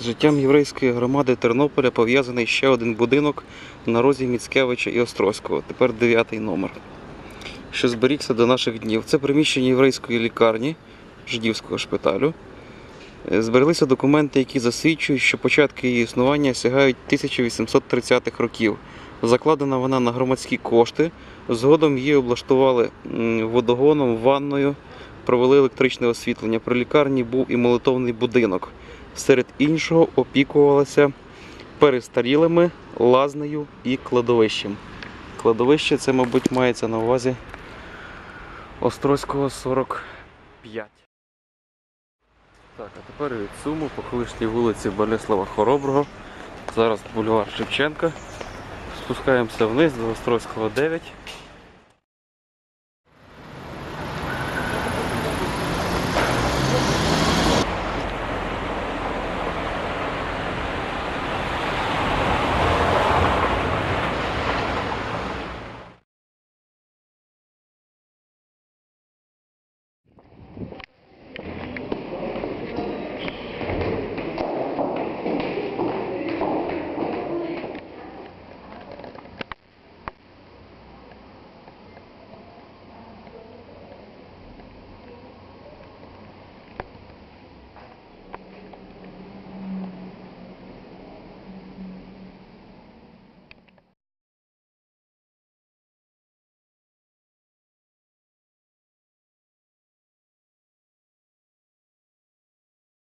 З життям єврейської громади Тернополя пов'язаний ще один будинок на розі Міцкевича і Острозького, тепер дев'ятий номер, що зберігся до наших днів. Це приміщення єврейської лікарні жидівського шпиталю. Е, Збереглися документи, які засвідчують, що початки її існування сягають 1830-х років. Закладена вона на громадські кошти. Згодом її облаштували водогоном, ванною, провели електричне освітлення. При лікарні був і молитовний будинок. Серед іншого опікувалася перестарілими, лазнею і кладовищем. Кладовище це, мабуть, мається на увазі Острозького 45. Так, а тепер від Суму по колишній вулиці Болеслава Хороброго. Зараз бульвар Шевченка. Спускаємося вниз до Острозького 9.